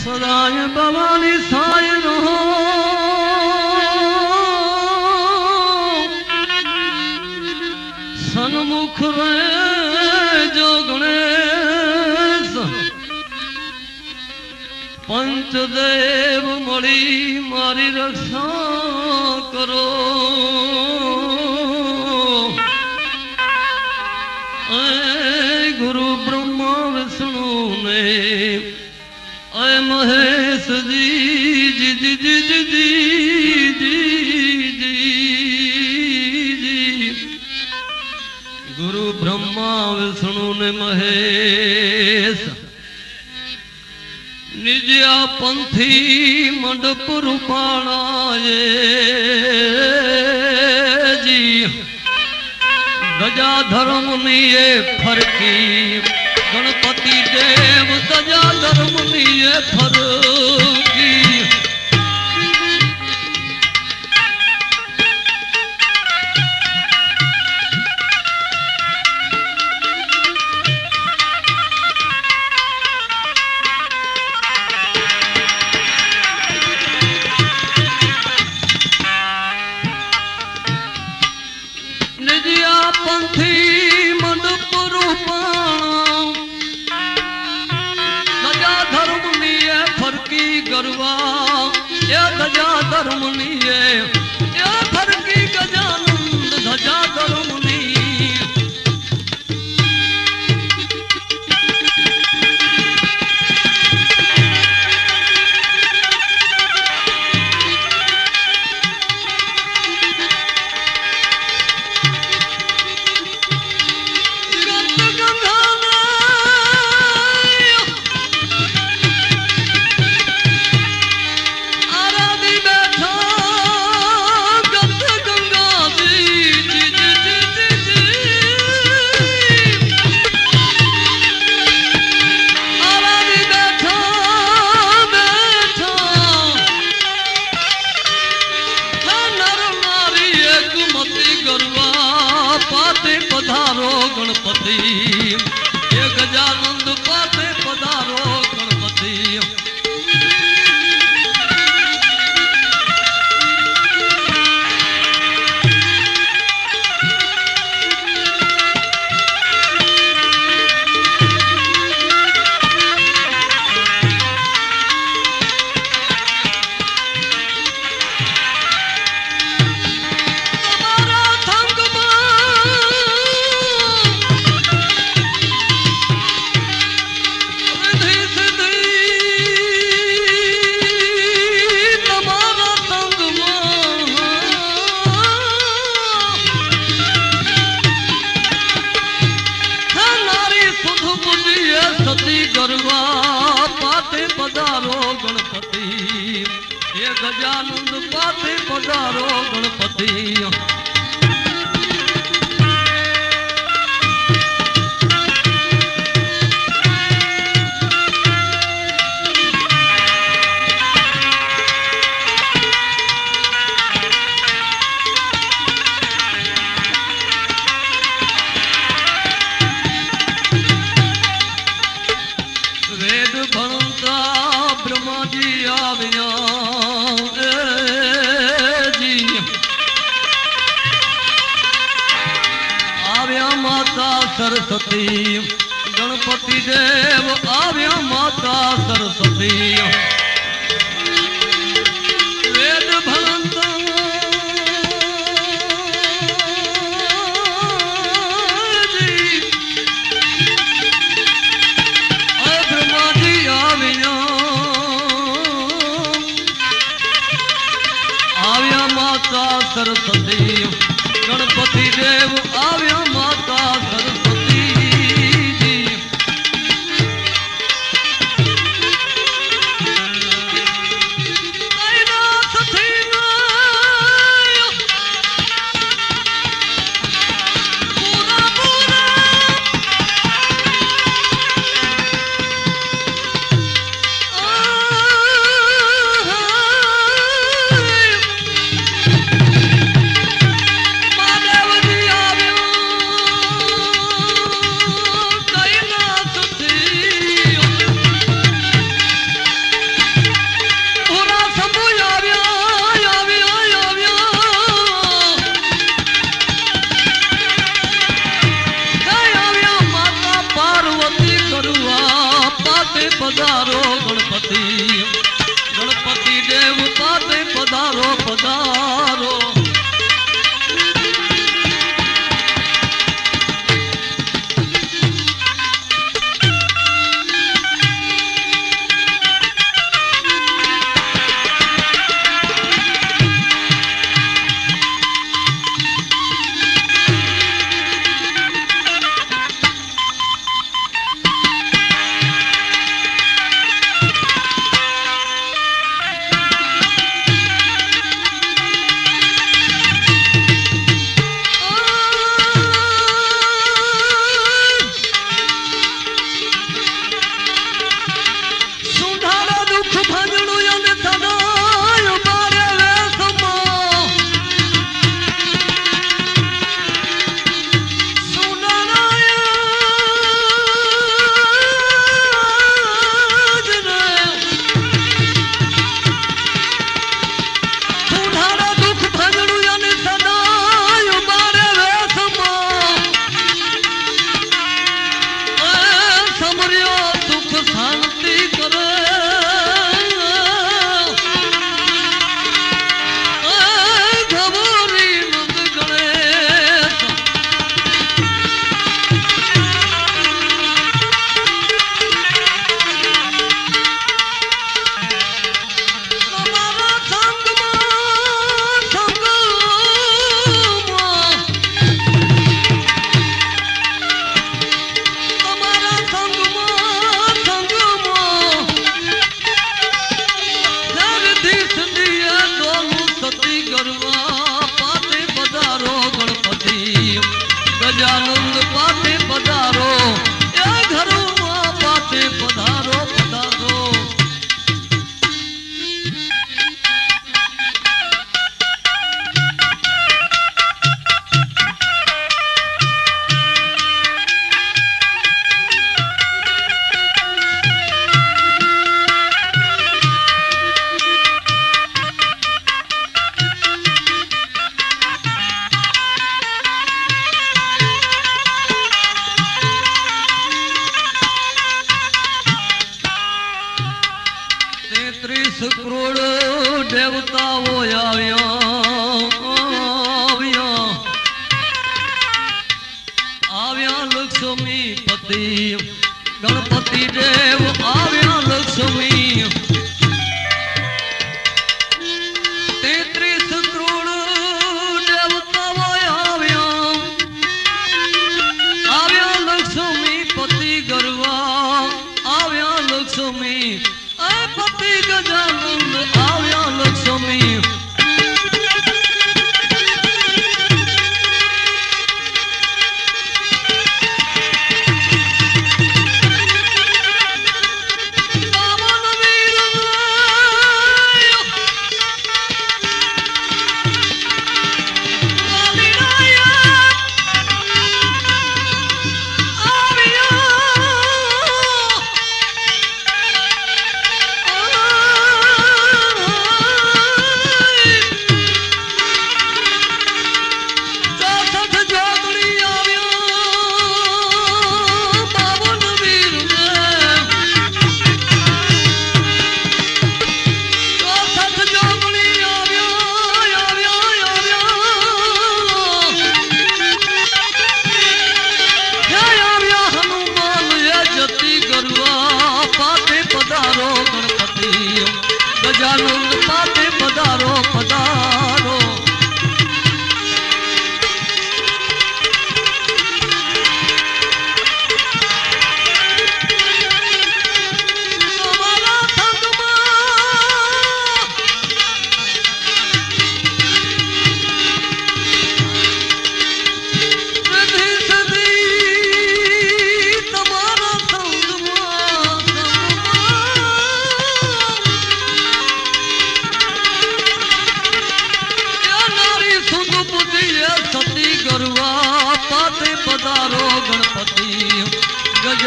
સદાય ભવાની સાય રહો સન્મુખ રે જો ગણેશ પંચદેવ મળી મારી રક્ષા કરો. ગુરુ બ્રહ્મા, વિષ્ણુ ને મહેશ. નિજ્યા પંથી મંડપ રૂપાણા જી. ધર્મની એ ફરકી. ગણપતિ દેવ ધજા ધર્મની એ ફરકી. करवा धर्म नहीं ગજાનંદ પાસે પધારો ગણપતિ. બ્રહ્માજી આવ્યા. સરસ્વતી ગણપતિ દેવ આવ્યા માતા સરસ્વતી પધારો ગણપતિ. ગણપતિ દેવ પાસે પધારો પધારો.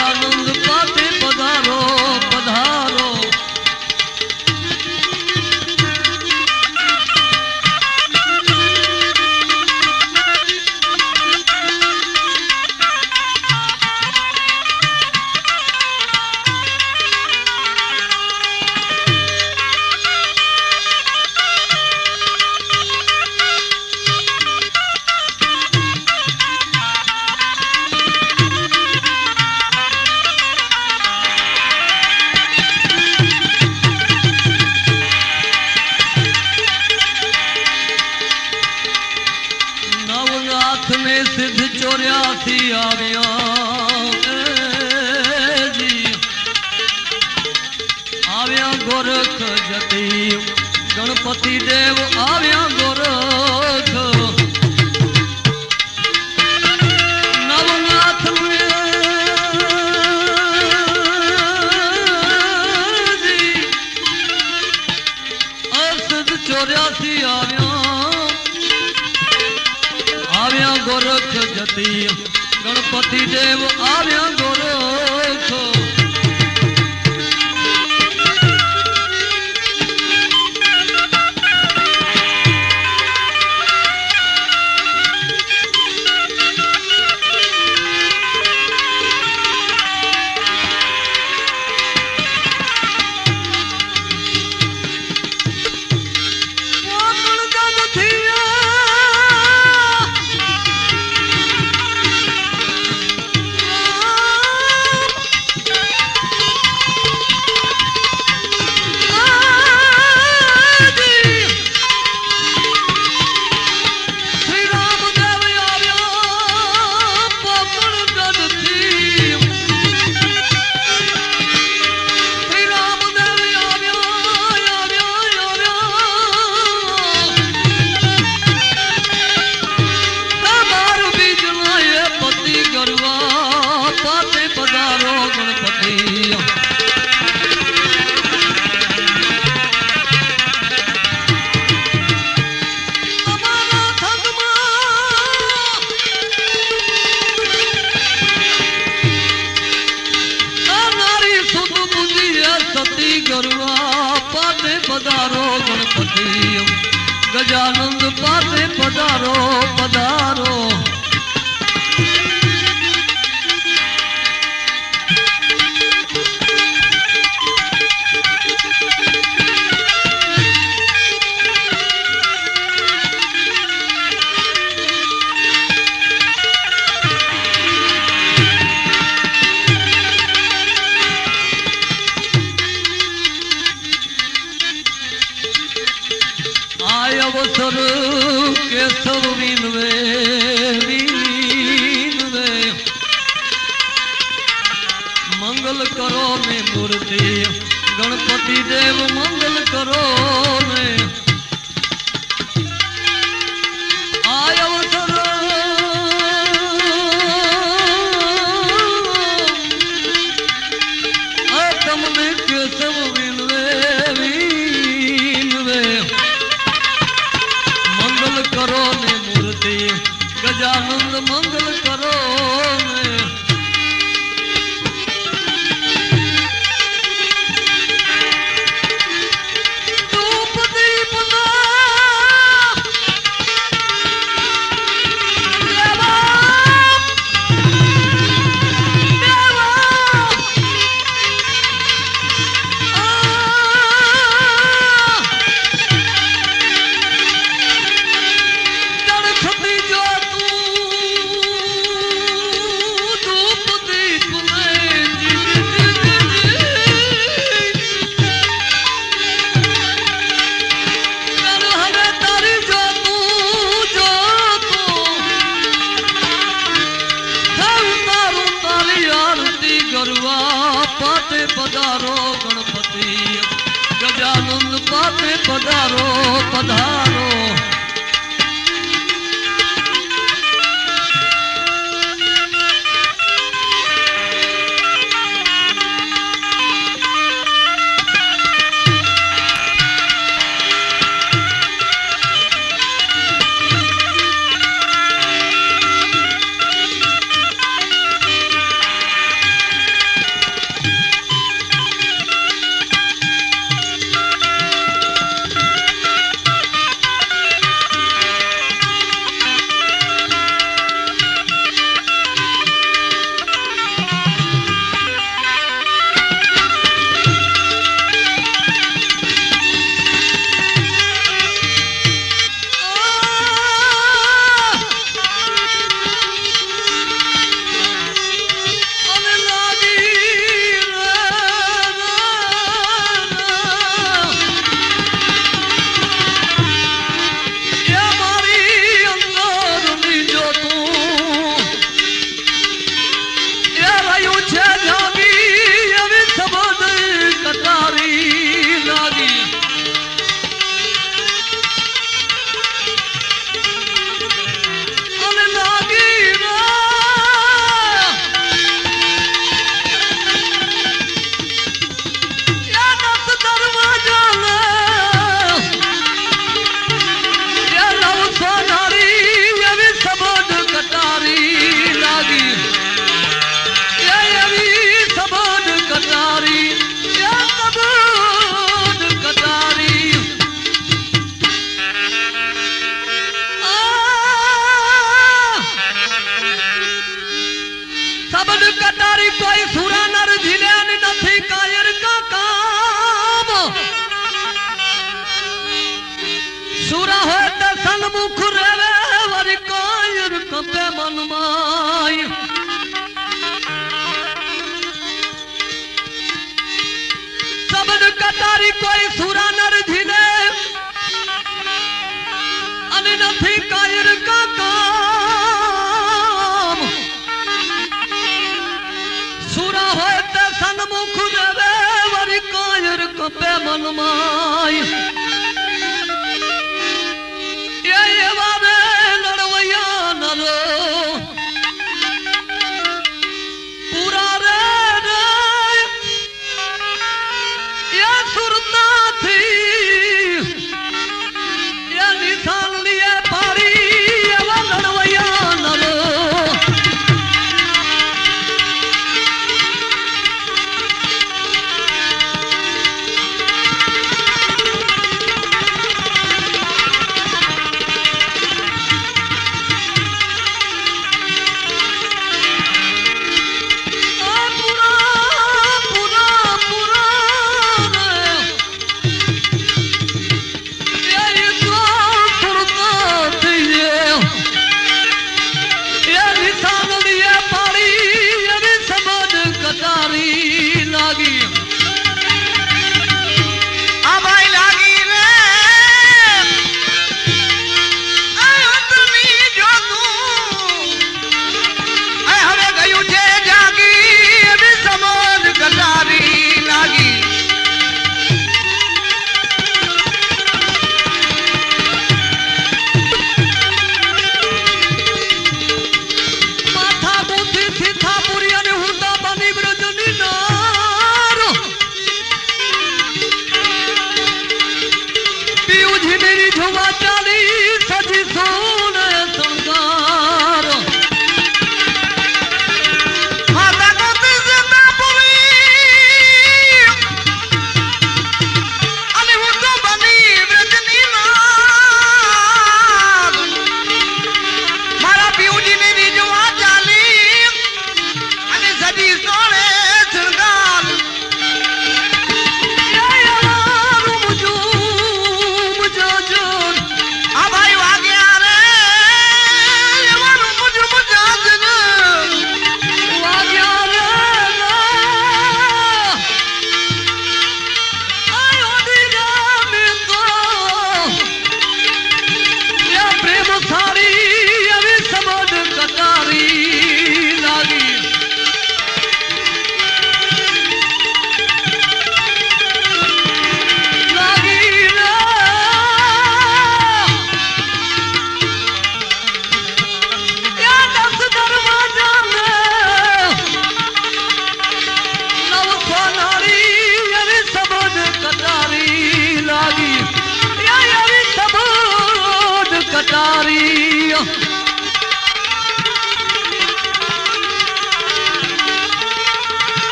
દયાનંદ પાસે પધારો. ગણપતિ દેવ આવ્યા ગોરખ મંગલ સબન કટારી કોઈ સુરા નર ધીને અને નથી કાયર કા કામ સુરા હોય તે સન્મુખ દેવે વરી કાયર કપે મનમાય